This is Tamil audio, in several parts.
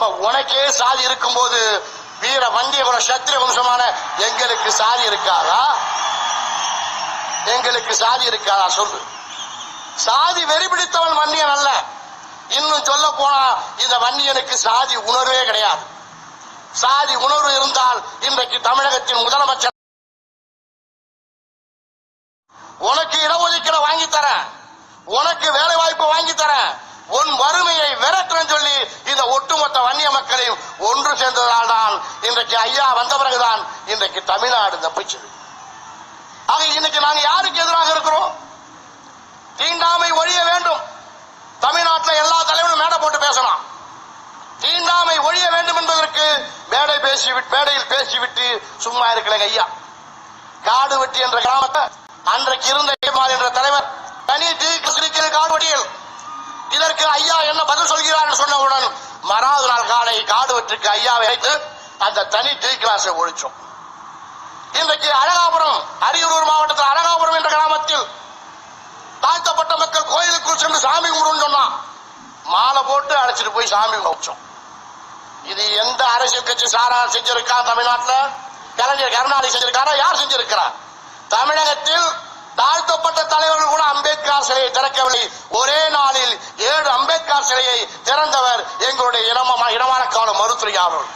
அப்ப உனக்கே சாதி இருக்கும்போது வீர வண்டிய குல வம்சமான எங்களுக்கு சாதி இருக்காதா? எங்களுக்கு சாதி இருக்காதா? சொல்லு. சாதி வெறி பிடித்தவன் வன்னியன் அல்ல. இன்னும் சொல்ல போனா இந்த வன்னியனுக்கு சாதி உணர்வே கிடையாது. சாதி உணர்வு இருந்தால் இன்றைக்கு தமிழகத்தின் முதலமைச்சர் உனக்கு இடஒதுக்கீடு வாங்கி தரேன். உனக்கு வேலை வாய்ப்பு வாங்கி தரேன். உன் வறுமையை விரட்டுறேன் சொல்லி இந்த ஒட்டுமொத்த வன்னிய மக்களையும் ஒன்று சேர்ந்ததால் தான் இன்றைக்கு ஐயா வந்த பிறகுதான் இன்றைக்கு தமிழ்நாடு தப்பிச்சது ஆக இன்னைக்கு நாங்க யாருக்கு எதிராக இருக்கிறோம்? தீண்டாமை ஒழிய வேண்டும். தமிழ்நாட்டில் எல்லா தலைவரும் மேடை போட்டு பேசலாம். தீண்டாமை ஒழிய வேண்டும் என்பதற்கு மேடை பேசி மேடையில் பேசிவிட்டு சும்மா இருக்கலங்க ஐயா. காடு வெட்டி என்ற கிராமத்தை அன்றைக்கு இருந்த என்ற தலைவர் தனி டீ காடு வெட்டியல் இதற்கு ஐயா என்ன பதில் சொல்கிறார் சொன்னவுடன் மறாவது நாள் காலை காடுவற்றுக்கு ஐயாவை வைத்து அந்த தனி டீ கிளாஸை ஒழிச்சோம் இன்றைக்கு அழகாபுரம் அரியலூர் மாவட்டத்தில் அழகாபுரம் என்ற கிராமத்தில் தாழ்த்தப்பட்ட மக்கள் கோயிலுக்குள் சென்று சாமி கும்பிடுன்னு சொன்னா மாலை போட்டு அழைச்சிட்டு போய் சாமி கும்பிச்சோம் இது எந்த அரசியல் கட்சி சாரா செஞ்சிருக்கா தமிழ்நாட்டில்? கலைஞர் கருணாநிதி செஞ்சிருக்காரா? யார் செஞ்சிருக்கிறா தமிழகத்தில் தாழ்த்தப்பட்ட தலைவர்கள் கூட அம்பேத்கர் சிலையை திறக்கவில்லை. ஒரே நாளில் ஏழு அம்பேத்கர் சிலையை திறந்தவர் எங்களுடைய இனமா இனமான காலம் மருத்துவ அவர்கள்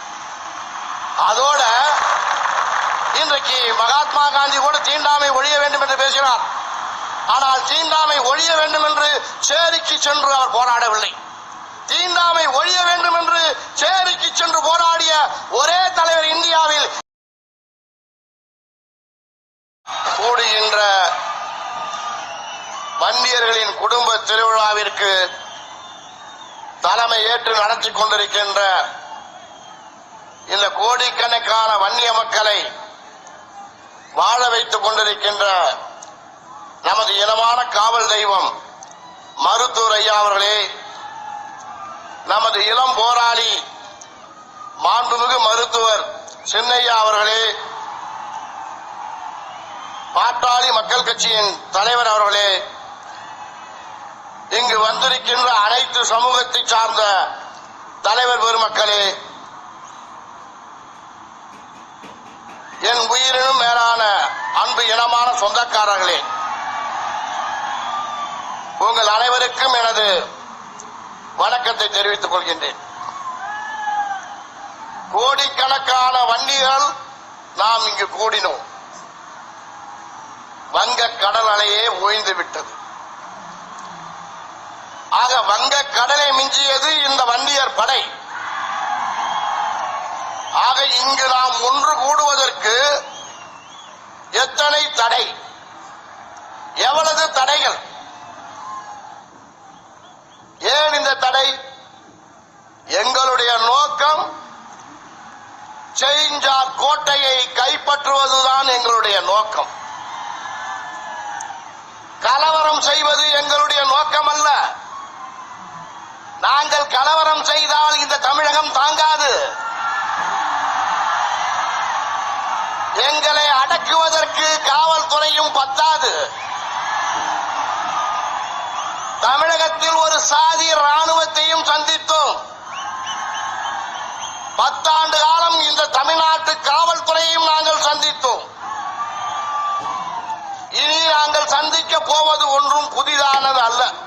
அதோட இன்றைக்கு மகாத்மா காந்தி கூட தீண்டாமை ஒழிய வேண்டும் என்று பேசினார். ஆனால் தீண்டாமை ஒழிய வேண்டும் என்று சேரிக்கு சென்று அவர் போராடவில்லை. தீண்டாமை ஒழிய வேண்டும் என்று சேரிக்கு சென்று போராடிய ஒரே தலைவர் இந்தியாவில் கூடுகின்ற வன்னியர்களின் குடும்ப திருவிழாவிற்கு தலைமை ஏற்று நடத்தி கொண்டிருக்கின்ற இந்த கோடிக்கணக்கான வன்னிய மக்களை வாழ வைத்துக் கொண்டிருக்கின்ற நமது இனமான காவல் தெய்வம் மருத்துவர் ஐயா அவர்களே நமது இளம் போராளி மாண்புமிகு மருத்துவர் சின்னையா அவர்களே பாட்டாளி மக்கள் கட்சியின் தலைவர் அவர்களே இங்கு வந்திருக்கின்ற அனைத்து சமூகத்தை சார்ந்த தலைவர் பெருமக்களே என் உயிரினும் மேலான அன்பு இனமான சொந்தக்காரர்களே உங்கள் அனைவருக்கும் எனது வணக்கத்தை தெரிவித்துக் கொள்கின்றேன். கோடிக்கணக்கான வண்டிகள் நாம் இங்கு கூடினோம். வங்க கடல் அலையே ஓய்ந்து விட்டது. ஆக வங்க கடலை மிஞ்சியது இந்த வண்டியர் படை. ஆக இங்கு நாம் ஒன்று கூடுவதற்கு எத்தனை தடை? எவ்வளவு தடைகள்? ஏன் இந்த தடை? எங்களுடைய நோக்கம் செயின்ஜார் கோட்டையை கைப்பற்றுவதுதான் எங்களுடைய நோக்கம். கலவரம் செய்வது எங்களுடைய நோக்கம் அல்ல நாங்கள் கலவரம் செய்தால் இந்த தமிழகம் தாங்காது. எங்களை அடக்குவதற்கு காவல்துறையும் பத்தாது. தமிழகத்தில் ஒரு சாதி ராணுவத்தையும் சந்தித்தோம். பத்தாண்டு காலம் இந்த தமிழ்நாட்டு காவல்துறையையும் நாங்கள் சந்தித்தோம். இனி நாங்கள் சந்திக்க போவது ஒன்றும் புதிதானது அல்ல.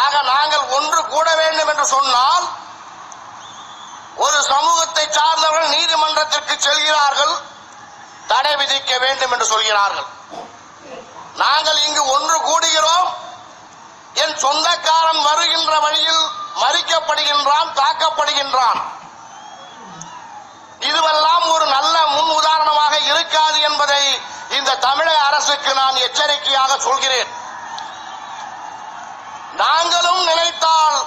ஆக நாங்கள் ஒன்று கூட வேண்டும் என்று சொன்னால் ஒரு சமூகத்தை சார்ந்தவர்கள் நீதிமன்றத்திற்கு செல்கிறார்கள் தடை விதிக்க வேண்டும் என்று சொல்கிறார்கள். நாங்கள் இங்கு ஒன்று கூடுகிறோம் என் சொந்தக்காரன் வருகின்ற வழியில் மறிக்கப்படுகின்றான் தாக்கப்படுகின்றான். இதுவெல்லாம் ஒரு நல்ல முன் உதாரணமாக இருக்காது என்பதை இந்த தமிழக அரசுக்கு நான் எச்சரிக்கையாக சொல்கிறேன். நாங்களும் நினைத்தால்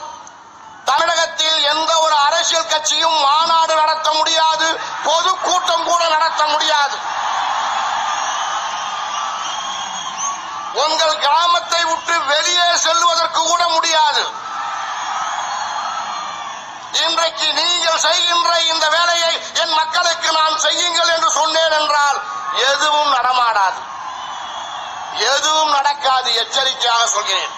தமிழகத்தில் எந்த ஒரு அரசியல் கட்சியும் மாநாடு நடத்த முடியாது பொதுக்கூட்டம் கூட நடத்த முடியாது. உங்கள் கிராமத்தை விட்டு வெளியே செல்வதற்கு கூட முடியாது. இன்றைக்கு நீங்கள் செய்கின்ற இந்த வேலையை என் மக்களுக்கு நான் செய்யுங்கள் என்று சொன்னேன் என்றால் எதுவும் நடமாடாது. எதுவும் நடக்காது எச்சரிக்கையாக சொல்கிறேன்.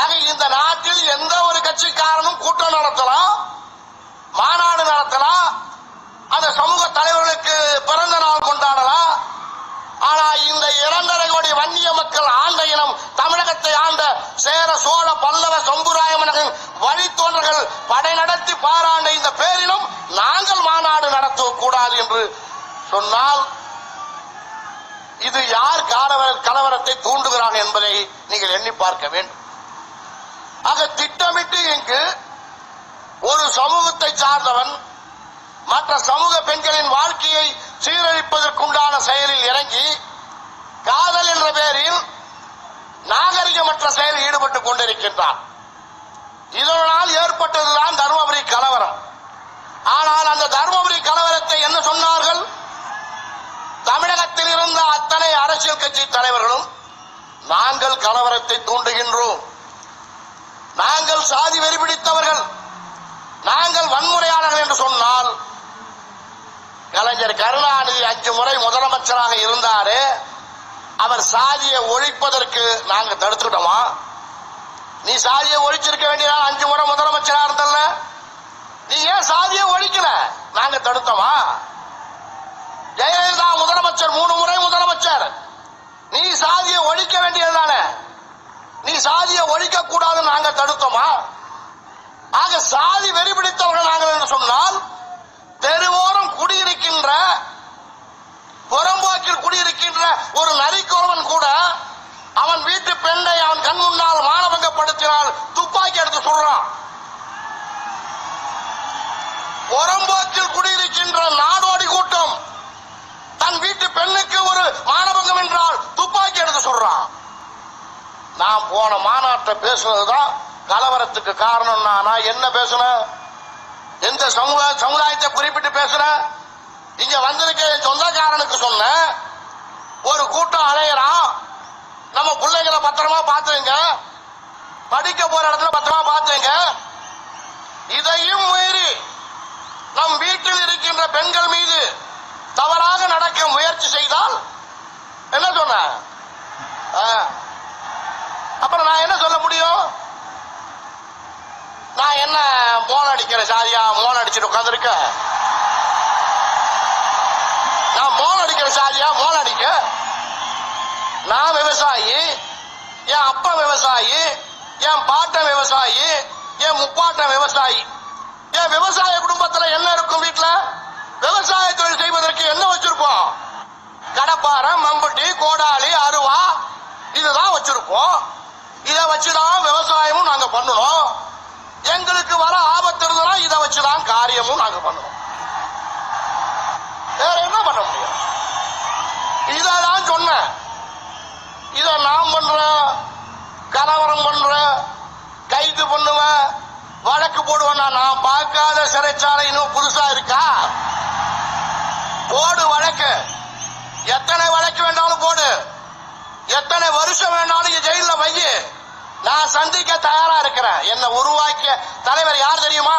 ஆக இந்த நாட்டில் எந்த ஒரு கட்சிக்காரனும் கூட்டம் நடத்தலாம் மாநாடு நடத்தலாம் அந்த சமூக தலைவர்களுக்கு பிறந்த நாள் கொண்டாடலாம். ஆனா இந்த இரண்டரை கோடி வன்னிய மக்கள் ஆண்ட இனம் தமிழகத்தை ஆண்ட சேர சோழ பல்லவ சம்புராய வழித்தோன்றர்கள் படை நடத்தி பாராண்ட இந்த பேரினும் நாங்கள் மாநாடு நடத்தக்கூடாது என்று சொன்னால் இது யார் கலவர கலவரத்தை தூண்டுகிறான் என்பதை நீங்கள் எண்ணி பார்க்க வேண்டும். ஆக திட்டமிட்டு இங்கு ஒரு சமூகத்தை சார்ந்தவன் மற்ற சமூக பெண்களின் வாழ்க்கையை சீரழிப்பதற்குண்டான செயலில் இறங்கி காதல் என்ற பெயரில் நாகரிகமற்ற செயலில் ஈடுபட்டுக் கொண்டிருக்கின்றான். இதனால் ஏற்பட்டதுதான் தருமபுரி கலவரம். ஆனால் அந்த தருமபுரி கலவரத்தை என்ன சொன்னார்கள்? தமிழகத்தில் இருந்த அத்தனை அரசியல் கட்சி தலைவர்களும் நாங்கள் கலவரத்தை தூண்டுகின்றோம். நாங்கள் சாதி வெறி பிடித்தவர்கள் நாங்கள் வன்முறையாளர்கள் என்று சொன்னால் கலைஞர் கருணாநிதி அஞ்சு முறை முதலமைச்சராக இருந்தாரு. அவர் சாதியை ஒழிப்பதற்கு நாங்க தடுத்துட்டோமா நீ சாதியை ஒழிச்சிருக்க வேண்டிய அஞ்சு முறை முதலமைச்சரா இருந்தல்ல? நீ ஏன் சாதியை ஒழிக்கல? நாங்க தடுத்தோமா? ஜெயலலிதா முதலமைச்சர் மூணு முறை முதலமைச்சர். நீ சாதியை ஒழிக்க வேண்டியதுதானே நீ சாதியை ஒழிக்க கூடாதுன்னு நாங்கள் தடுத்தோமா? ஆக சாதி வெறிபிடித்தவர்கள் நாங்கள் என்று சொன்னால் தெருவோரம் குடியிருக்கின்ற புறம்போக்கில் குடியிருக்கின்ற ஒரு நரிக்குறவன் கூட அவன் வீட்டு பெண்ணை அவன் கண் முன்னால் மானபங்கப்படுத்தினால் துப்பாக்கி எடுத்து சொல்றான் புறம்போக்கில் குடியிருக்கின்ற நாடோடி கூட்டம் தன் வீட்டு பெண்ணுக்கு ஒரு மானபங்கம் என்றால் துப்பாக்கி எடுத்து சொல்றான் நான் போன மாநாட்டை பேசுனதுதான் கலவரத்துக்கு காரணம் நானா என்ன பேசுனேன் எந்த சமூக சமுதாயத்தை குறிப்பிட்டு பேசுறேன் இங்க வந்திருக்க என் சொந்தக்காரனுக்கு சொன்னேன் ஒரு கூட்டம் அலையறான் நம்ம பிள்ளைகளை பத்திரமா பாத்துங்க படிக்க போற இடத்துல பத்திரமா பாத்துங்க இதையும் மீறி நம் வீட்டில் இருக்கின்ற பெண்கள் மீது தவறாக நடக்க முயற்சி செய்தால் என்ன சொன்ன? நான் என்ன சொல்ல முடியும்? நான் என்ன மோன் அடிக்கிற சாதியா மோன் அடிச்சுட்டு உட்காந்துருக்க நான் மோன் அடிக்கிற சாதியா மோன் அடிக்க. நான் விவசாயி என் அப்பா விவசாயி என் பாட்டன் விவசாயி என் முப்பாட்டன் விவசாயி. என் விவசாய குடும்பத்துல என்ன இருக்கும் வீட்டுல விவசாய தொழில் செய்வதற்கு என்ன வச்சிருப்போம்? கடப்பாறை மம்பட்டி கோடாலி அருவா இதுதான் வச்சிருப்போம். இதை வச்சுதான் விவசாயமும் நாங்க பண்ணணும். எங்களுக்கு வர ஆபத்து இருந்ததுன்னா இதை வச்சுதான் காரியமும் நாங்க பண்ணுவோம் வேற என்ன பண்ண முடியும்? இதான் சொன்னேன். இத நான் பண்றேன் கலவரம் பண்றேன் கைது பண்ணுவேன் வழக்கு போடுவேன்னா நான் பார்க்காத சிறைச்சாலை இன்னும் புதுசா இருக்கா? போடு வழக்கு. எத்தனை வழக்கு வேண்டாலும் போடு. எத்தனை வருஷம் வேணாலும் ஜெயில வை. நான் சந்திக்க தயாரா இருக்கிறேன். என்னை உருவாக்கிய தலைவர் யார் தெரியுமா?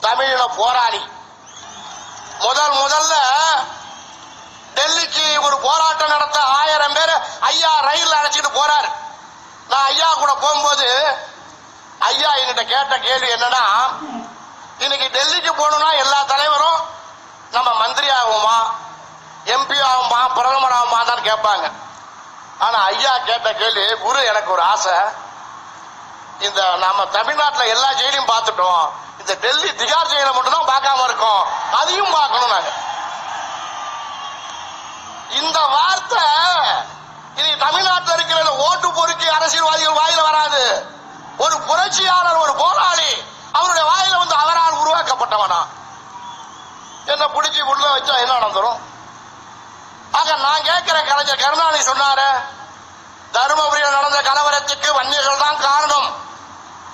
தமிழின போராளி. முதல் முதல்ல டெல்லிக்கு ஒரு போராட்டம் நடத்த ஆயிரம் பேர் ஐயா ரயில் அழைச்சிட்டு போறாரு. நான் ஐயா கூட போகும்போது ஐயா என்கிட்ட கேட்ட கேள்வி என்னன்னா இன்னைக்கு டெல்லிக்கு போகணும்னா எல்லா தலைவரும் நம்ம மந்திரி ஆகுமா? எம்பி ஆகுமா? பிரதமர் ஆகுமா தான் கேட்பாங்க. ஆனா ஐயா கேட்ட கேள்வி குரு எனக்கு ஒரு ஆசை. இந்த நம்ம தமிழ்நாட்டுல எல்லா ஜெயிலையும் பார்த்துட்டோம். இந்த டெல்லி திகார் ஜெயில மட்டும் தான் பார்க்காம இருக்கோம். அதையும் பார்க்கணும் நாங்க. இந்த வார்த்தை இனி தமிழ்நாட்டில் இருக்கிற ஓட்டு பொறுக்கி அரசியல்வாதிகள் வாயில வராது. ஒரு புரட்சியாளர் ஒரு போராளி அவருடைய வாயில வந்து அவரால் உருவாக்கப்பட்டவனா? என்ன பிடிச்சி உள்ள வச்சா என்ன நடந்துரும்? ஆக நான் கேட்கிற கலைஞர் கருணாநிதி சொன்னாரு தருமபுரியில் நடந்த கலவரத்துக்கு வன்னியர்கள் தான் காரணம்.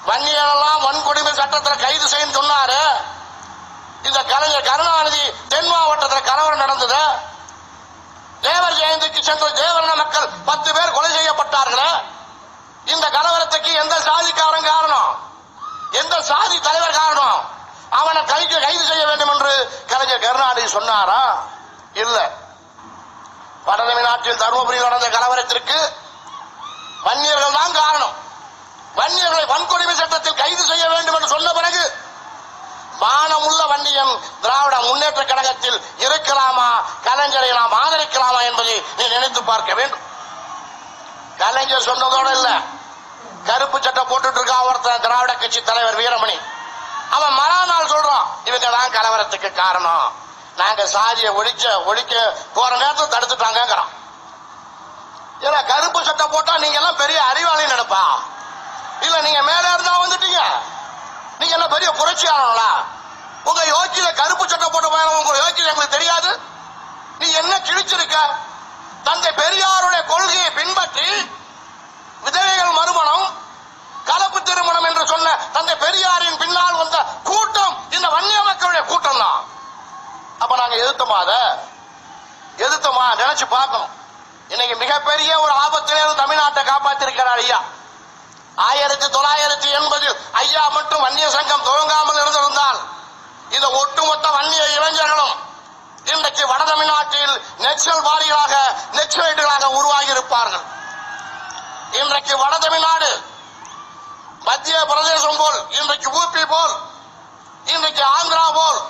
வன்னியரெல்லாம் வன்கொடுமை சட்டத்தில் கைது செய்யும் சொன்னாரு. இந்த கலைஞர் கருணாநிதி தென் மாவட்டத்தில் கலவரம் நடந்தது. தேவர் ஜெயந்திக்கு சென்ற தேவரண மக்கள் பத்து பேர் கொலை செய்யப்பட்டார்களே. இந்த கலவரத்துக்கு எந்த சாதிக்காரன் காரணம்? எந்த சாதி தலைவர் காரணம்? அவனை கைது கைது செய்ய வேண்டும் என்று கலைஞர் கருணாநிதி சொன்னாரா? இல்லை. வட தமிழ்நாட்டில் தருமபுரியில் நடந்த கலவரத்திற்கு வன்னியர்கள் தான் காரணம். வன்னியர்களை வன்கொடுமை சட்டத்தில் கைது செய்ய வேண்டும் என்று சொன்ன பிறகு மானமுள்ள வன்னியம் திராவிட முன்னேற்ற கழகத்தில் இருக்கலாமா கலைஞரை நாம் ஆதரிக்கலாமா என்பதை நீ நினைத்து பார்க்க வேண்டும். கலைஞர் சொன்னதோட இல்ல கருப்பு சட்டை போட்டுட்டு இருக்கான் ஒருத்தன் திராவிட கட்சி தலைவர் வீரமணி. அவன் மறுநாள் சொல்றான் இவங்க தான் கலவரத்துக்கு காரணம். நாங்க சாதியை ஒழிக்க ஒழிக்க போற நேரத்தை தடுத்துட்டாங்கிறான் ஏன்னா கருப்பு சட்டை போட்டா நீங்க எல்லாம் பெரிய அறிவாளி நினைப்பா. இல்ல நீங்க மேல இருந்தா வந்துட்டீங்க. நீங்க எல்லாம் பெரிய புரட்சியாளர்களா? உங்க யோக்கியில கருப்பு சட்டை போட்ட பையன் உங்க யோக்கியில எங்களுக்கு தெரியாது? நீ என்ன கிழிச்சிருக்க? தந்தை பெரியாருடைய கொள்கையை பின்பற்றி விதவைகள் மறுமணம் கலப்பு திருமணம் என்று சொன்ன தந்தை பெரியாரின் பின்னால் வந்த கூட்டம் இந்த வன்னிய மக்களுடைய கூட்டம் தான் அப்ப நாங்க எதிர்த்தோமா அத? எதிர்த்தோமா? நினைச்சு பார்க்கணும். இன்னைக்கு மிகப்பெரிய ஒரு ஆபத்திலிருந்து தமிழ்நாட்டை காப்பாத்திருக்கிறார் ஐயா. ஆயிரத்தி தொள்ளாயிரத்தி எண்பதில் ஐயா மற்றும் வன்னிய சங்கம் துவங்காமல் இருந்திருந்தால் இந்த ஒட்டுமொத்த வன்னிய இளைஞர்களும் இன்றைக்கு வட தமிழ்நாட்டில் நெக்சல்வாதிகளாக நெக்சலைட்டுகளாக உருவாகி இருப்பார்கள் இன்றைக்கு வட தமிழ்நாடு மத்திய பிரதேசம் போல் இன்றைக்கு ஊபி போல் இன்றைக்கு ஆந்திரா போல்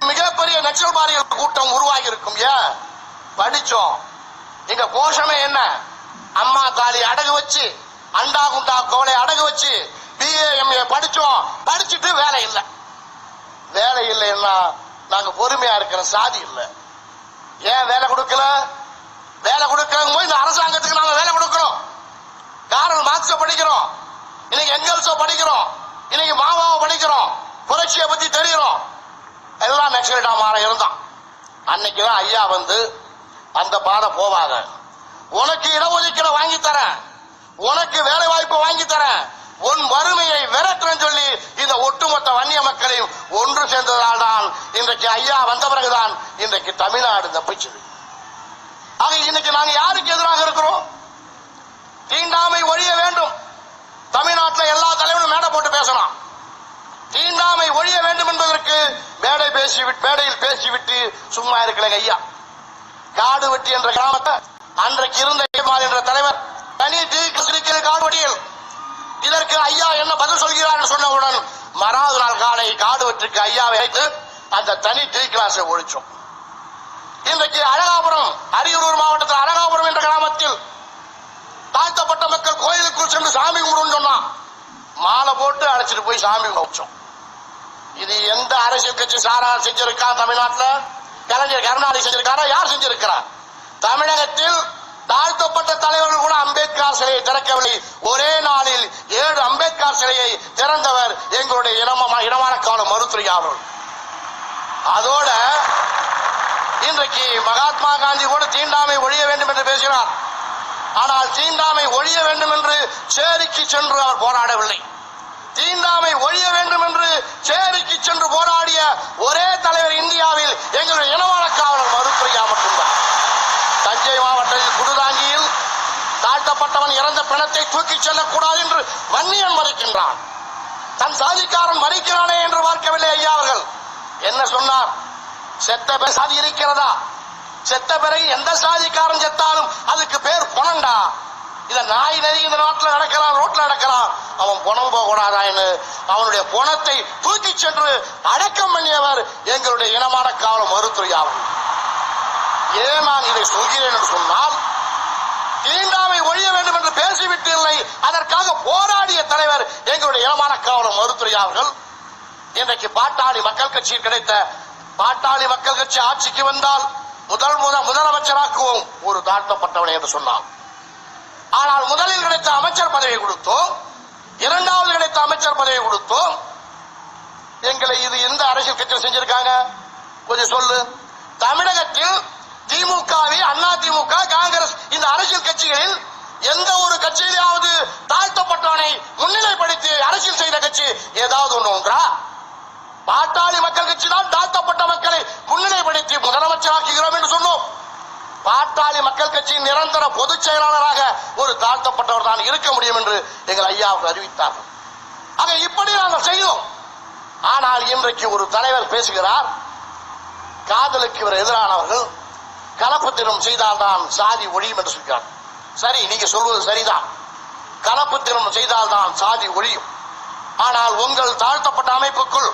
மிகப்பெரிய நக்சல்வாதிகள் கூட்டம் உருவாகி இருக்கும் ஏன்? படிச்சோம். எங்க கோஷமே என்ன? அம்மா தாலி அடகு வச்சு அண்டா குண்டா கோலை அடகு வச்சு பிஏஎம்ஏ படிச்சோம். படிச்சுட்டு வேலை இல்லை. வேலை இல்லைன்னா நாங்க பொறுமையா இருக்கிற சாதி இல்லை. ஏன் வேலை கொடுக்கல? வேலை கொடுக்கறவங்க போய் இந்த அரசாங்கத்துக்கு நாங்க வேலை கொடுக்கிறோம் காரணம் மார்க்ஸ படிக்கிறோம். இன்னைக்கு எங்கல்ஸோ படிக்கிறோம். இன்னைக்கு மாவாவை படிக்கிறோம். புரட்சியை பத்தி தெரிகிறோம். எல்லாம் நக்சலைட்டா மாற இருந்தான். அன்னைக்குதான் ஐயா வந்து அந்த பாதை போவாங்க. உனக்கு இடஒதுக்கீடு வாங்கி தரேன். உனக்கு வேலை வாய்ப்பு வாங்கி தரேன். உன் வறுமையை விரட்டுறேன்னு சொல்லி இந்த ஒட்டுமொத்த வன்னிய மக்களையும் ஒன்று சேர்ந்ததால் தான் இன்றைக்கு ஐயா வந்த பிறகுதான் இன்றைக்கு தமிழ்நாடு தப்பிச்சது ஆக இன்னைக்கு நாங்க யாருக்கு எதிராக இருக்கிறோம்? தீண்டாமை ஒழிய வேண்டும் தமிழ்நாட்டில் எல்லா தலைவரும் மேடை போட்டு பேசலாம் தீண்டாமை ஒழிய வேண்டும் என்பதற்கு மேடை பேசி மேடையில் பேசிவிட்டு சும்மா இருக்கலங்க ஐயா காடு வெட்டி என்ற கிராமத்தை அன்றைக்கு இருந்த ஐயமார் என்ற தலைவர் தனி டீ. கிருஷ்ணிக்கிற காடுவெட்டியில் இதற்கு ஐயா என்ன பதில் சொல்கிறார் என்று சொன்னவுடன் மறாவது நாள் காலை காடு வெட்டுக்கு ஐயாவை வைத்து அந்த தனி டீ. கிளாஸை ஒழிச்சோம். இன்றைக்கு அழகாபுரம் அரியலூர் மாவட்டத்தில் அழகாபுரம் என்ற கிராமத்தில் தாழ்த்தப்பட்ட மக்கள் கோயிலுக்குள் சென்று சாமி கும்பிடுன்னு சொன்னா மாலை போட்டு அழைச்சிட்டு போய் சாமி கும்பிச்சோம் இது எந்த அரசியல் கட்சி சாரா செஞ்சிருக்கா தமிழ்நாட்டில்? கலைஞர் கருணாநிதி செஞ்சிருக்காரா? யார் செஞ்சிருக்கிறா? தமிழகத்தில் தாழ்த்தப்பட்ட தலைவர்கள் கூட அம்பேத்கர் சிலையை திறக்கவில்லை. ஒரே நாளில் ஏழு அம்பேத்கர் சிலையை திறந்தவர் எங்களுடைய இனமா இனமான கால மருத்துவ அவர்கள் அதோட இன்றைக்கு மகாத்மா காந்தி கூட தீண்டாமை ஒழிய வேண்டும் என்று பேசினார். ஆனால் தீண்டாமை ஒழிய வேண்டும் என்று சேரிக்கு சென்று அவர் போராடவில்லை. தீண்டாமை ஒழிய வேண்டும் என்று சேரிக்கு சென்று போராடிய ஒரே தலைவர் இந்தியாவில் எங்களுடைய இனவான காவலர் மருத்துவையா மட்டும்தான். தஞ்சை மாவட்டத்தில் குடுதாங்கியில் தாழ்த்தப்பட்டவன் இறந்த பிணத்தை தூக்கிச் செல்லக்கூடாது என்று வன்னியன் மறைக்கின்றான். தன் சாதிக்காரன் மறிக்கிறானே என்று பார்க்கவில்லை ஐயா அவர்கள். என்ன சொன்னார்? செத்த சாதி இருக்கிறதா? செத்த பிறகு எந்த சாதிக்காரன் செத்தாலும் அதுக்கு பேர் பொணண்டா இதை நாய் நதி இந்த நாட்டில் நடக்கிறான் ரோட்ல நடக்கிறான். அவன் பொணம் போகக்கூடாதா என்று அவனுடைய பொணத்தை தூக்கி சென்று அடக்கம் பண்ணியவர் எங்களுடைய இனமான காவல மருத்துவயாகும் ஏன் நான் இதை சொல்கிறேன் என்று சொன்னால் தீண்டாமை ஒழிய வேண்டும் என்று பேசிவிட்டில்லை. அதற்காக போராடிய தலைவர் எங்களுடைய இளமான காவலர் மருத்துவ அவர்கள் இன்றைக்கு பாட்டாளி மக்கள் கட்சியில் கிடைத்த பாட்டாளி மக்கள் கட்சி ஆட்சிக்கு வந்தால் முதல் முதல் முதலமைச்சராக்குவோம். ஒரு தாழ்த்தப்பட்டவனை என்று சொன்னான் ஆனால் முதலில் கிடைத்த அமைச்சர் பதவி கொடுத்தோம் இரண்டாவது கிடைத்த அமைச்சர் பதவி கொடுத்தோம். எங்களை இது எந்த அரசியல் கட்சியில் செஞ்சிருக்காங்க? கொஞ்சம் சொல்லு. தமிழகத்தில் திமுகவை அண்ணா திமுக காங்கிரஸ் இந்த அரசியல் கட்சிகளில் எந்த ஒரு கட்சியிலாவது தாழ்த்தப்பட்டவனை முன்னிலைப்படுத்தி அரசியல் செய்த கட்சி ஏதாவது ஒண்ணு உண்டா? பாட்டாளி மக்கள் கட்சி தான் தாழ்த்தப்பட்ட மக்களை முன்னிலைப்படுத்தி முதலமைச்சராக்குகிறோம் என்று சொன்னோம். பாட்டாளி மக்கள் கட்சியின் நிரந்தர பொதுச் செயலாளராக ஒரு தாழ்த்தப்பட்டவர் தான் இருக்க முடியும் என்று எங்கள் ஐயா அவர்கள் அறிவித்தார்கள் ஆக இப்படி நாங்கள் செய்தோம் ஆனால் இன்றைக்கு ஒரு தலைவர் பேசுகிறார். காதலுக்கு இவர் எதிரானவர்கள். கலப்பு திருமணம் செய்தால்தான் சாதி ஒழியும் என்று சொல்கிறார். சரி நீங்க சொல்வது சரிதான். கலப்பு திருமணம் செய்தால்தான் சாதி ஒழியும். ஆனால் உங்கள் தாழ்த்தப்பட்ட அமைப்புக்குள்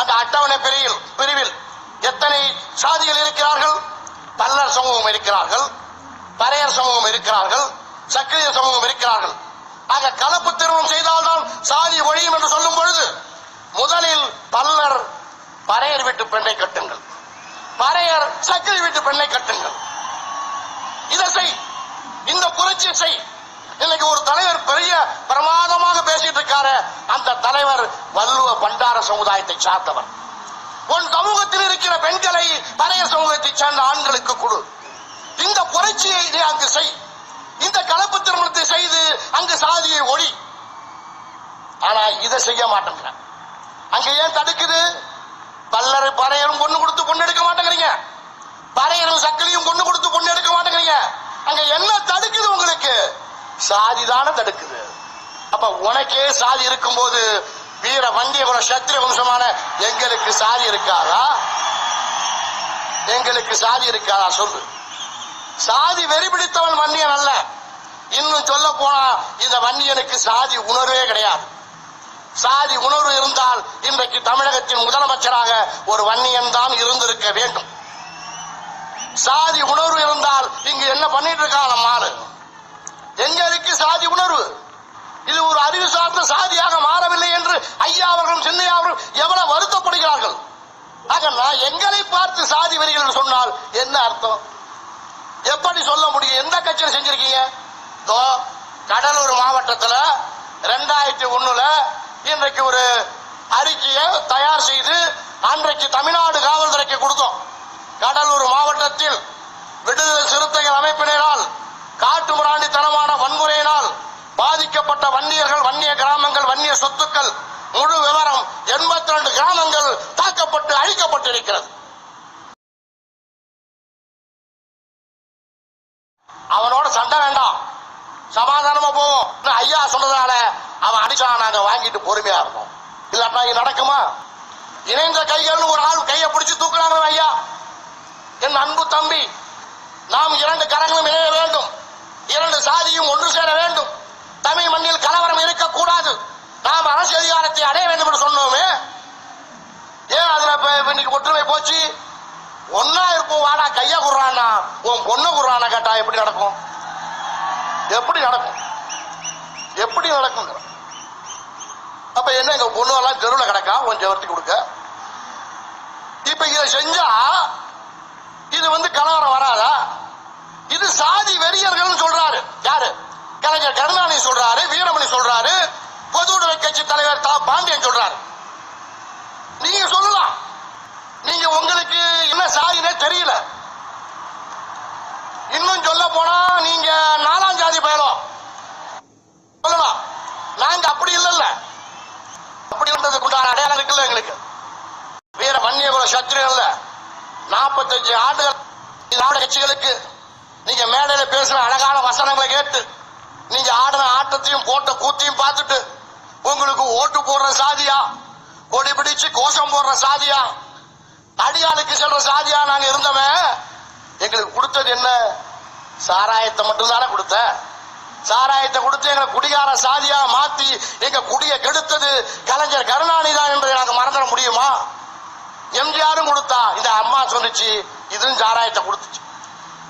அந்த அட்டவணை பிரிவில் பிரிவில் எத்தனை சாதிகள் இருக்கிறார்கள்? பல்லர் சமூகம் இருக்கிறார்கள் பறையர் சமூகம் இருக்கிறார்கள் சக்கிரிய சமூகம் இருக்கிறார்கள். ஆக கலப்பு திருமணம் செய்தால்தான் சாதி ஒழியும் என்று சொல்லும் பொழுது முதலில் பல்லர் பறையர் வீட்டு பெண்ணை கட்டுங்கள். பறையர் சக்கிரி வீட்டு பெண்ணை கட்டுங்கள். இதை செய். இந்த புரட்சியை செய். இன்னைக்கு ஒரு தலைவர் பெரிய பிரமாதமாக பேசிட்டு இருக்காரு. அந்த தலைவர் வல்லுவ பண்டார சமுதாயத்தை சார்ந்தவர். உன் சமூகத்தில் இருக்கிற பெண்களை பழைய சமூகத்தை சேர்ந்த ஆண்களுக்கு கொடு. இந்த புரட்சியை நீ அங்கு செய். இந்த கலப்பு திருமணத்தை செய்து அங்கு சாதியை ஒளி. ஆனா இதை செய்ய மாட்டேங்கிறேன். அங்க ஏன் தடுக்குது? பல்லறு பறையரும் பொண்ணு கொடுத்து பொண்ணு எடுக்க மாட்டேங்கிறீங்க. பறையரும் சக்கிலியும் பொண்ணு கொடுத்து பொண்ணு எடுக்க மாட்டேங்கிறீங்க. அங்க என்ன தடுக்குது உங்களுக்கு? சாதி தானே தடுக்குது. அப்ப உனக்கே சாதி இருக்கும்போது வீர வண்டியகுல சத்திர வம்சமான எங்களுக்கு சாதி இருக்காதா? எங்களுக்கு சாதி இருக்காதா? சொல்லு. சாதி வெறி பிடித்தவன் வன்னியன் அல்ல. இன்னும் சொல்ல போனா இந்த வன்னியனுக்கு சாதி உணர்வே கிடையாது. சாதி உணர்வு இருந்தால் இன்றைக்கு தமிழகத்தின் முதலமைச்சராக ஒரு வன்னியன் தான் இருந்திருக்க வேண்டும். சாதி உணர்வு இருந்தால் இங்கு என்ன பண்ணிட்டு இருக்கான் நம்ம ஆளு? எங்க இருக்கு சாதி உணர்வு? இது ஒரு அறிவு சார்ந்த சாதி அவர்களும் எவ்வளவு வருத்தப்படுகிறார்கள்? ஆக நான் எங்களை பார்த்து சாதி வரிகள் என்று சொன்னால் என்ன அர்த்தம்? எப்படி சொல்ல முடியும்? எந்த கட்சியில் செஞ்சிருக்கீங்க? தோ கடலூர் மாவட்டத்துல ரெண்டாயிரத்தி ஒண்ணுல இன்றைக்கு ஒரு அறிக்கையை தயார் செய்து அன்றைக்கு தமிழ்நாடு காவல்துறைக்கு கொடுத்தோம். கடலூர் மாவட்டத்தில் விடுதலை சிறுத்தைகள் அமைப்பினரால் காட்டு முராண்டித்தனமான வன்முறையினால் பாதிக்கப்பட்ட வன்னியர்கள் வன்னிய கிராமங்கள் வன்னிய சொத்துக்கள் முழு விவரம் எண்பத்தி ரெண்டு கிராமங்கள் தாக்கப்பட்டு அழிக்கப்பட்டிருக்கிறது. அவனோட சண்டை வேண்டாம். சமாதானமா போவோம். ஐயா சொன்னதால அவன் அடிச்சா நாங்க வாங்கிட்டு பொறுமையா இருப்போம். இல்லாட்டா இது நடக்குமா? இணைந்த கைகள்னு ஒரு ஆள் கையை பிடிச்சு தூக்குறாங்க ஐயா. என் அன்பு தம்பி நாம் இரண்டு கரங்களும் இணைய வேண்டும். இரண்டு சாதியும் ஒன்று சேர வேண்டும். தமிழ் மண்ணில் கலவரம் இருக்கக்கூடாது. நாம் அரசு அதிகாரத்தை அடைய வேண்டும் என்று சொன்னோமே. ஏன் அதுல இன்னைக்கு ஒற்றுமை போச்சு? ஒன்னா இருப்போம் வாடா கையா குடுறானா உன் பொண்ணு குடுறானா கேட்டா எப்படி நடக்கும்? எப்படி நடக்கும்? எப்படி நடக்கும்? அப்ப என்ன எங்க பொண்ணு எல்லாம் தெருவில் கிடக்கா? கொஞ்சம் வருத்தி கொடுக்க. இப்ப இதை செஞ்சா இது வந்து கலவரம் வராதா? இது சாதி வெறியர்கள் சொல்றாரு. யாரு? கலைஞர் கருணாநிதி சொல்றாரு வீரமணி சொல்றாரு. பொதுவுடைமை கட்சி தலைவர் தா பாண்டியன் சொல்றாரு. நீங்க சொல்லலாம். நீங்க உங்களுக்கு என்ன சாதினே தெரியல. இன்னும் சொல்ல போனா நீங்க நாலாம் ஜாதி பயணம் சொல்லலாம். நாங்க அப்படி இல்லைல்ல. அப்படி இருந்ததுக்குண்டான அடையாளம் இருக்குல்ல எங்களுக்கு. வீர வன்னியகுல சத்திரியன்ல நாற்பத்தஞ்சு ஆண்டுகள் திராவிட கட்சிகளுக்கு நீங்க மேடையில பேசுற அழகான வசனங்களை கேட்டு நீங்க ஆடின ஆட்டத்தையும் போட்ட கூத்தையும் பார்த்துட்டு உங்களுக்கு ஓட்டு போடுற சாதியா? கொடி பிடிச்சு கோஷம் போடுற சாதியா? அடியாளுக்கு செல்ற சாதியா நாங்க இருந்தவன் எங்களுக்கு கொடுத்தது என்ன? சாராயத்தை மட்டும் தானே கொடுத்த? சாராயத்தை கொடுத்து எங்களை குடிகார சாதியா மாத்தி எங்க குடிய கெடுத்தது கலைஞர் கருணாநிதி தான் என்பதை நாங்க மறந்துட முடியுமா? எம்ஜிஆரும் கொடுத்தா இந்த அம்மா சொல்லிச்சு இதுவும் சாராயத்தை கொடுத்துச்சு.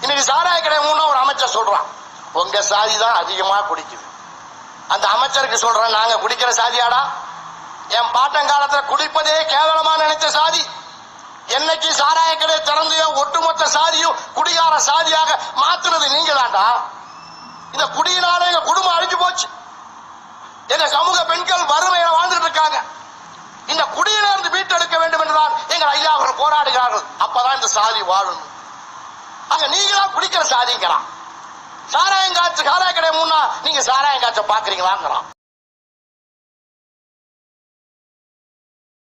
இன்னைக்கு சாராய கடை ஒரு அமைச்சர் சொல்றான் உங்க சாதி தான் அதிகமா குடிக்குது. அந்த அமைச்சருக்கு சொல்றேன் நாங்க குடிக்கிற சாதியாடா. என் பாட்டங்காலத்துல குடிப்பதே கேவலமா நினைச்ச சாதி. என்னைக்கு சாராய கடை திறந்தையோ ஒட்டுமொத்த சாதியும் குடிகார சாதியாக மாத்துறது நீங்க தான்டா இந்த குடியினால எங்க குடும்பம் அழிஞ்சு போச்சு. எங்க சமூக பெண்கள் வறுமையில வாழ்ந்துட்டு இருக்காங்க. இந்த குடியில இருந்து மீட்டெடுக்க வேண்டும் என்றுதான் எங்கள் ஐயா அவர்கள் போராடுகிறார்கள். அப்பதான் இந்த சாதி வாழணும் அங்க நீங்களா குடிக்கிற சாதிங்கிறான் சாராயம் காய்ச்சி சாராய கடை முன்னா நீங்க சாராயம் காய்ச்ச பாக்குறீங்களாங்கிறான்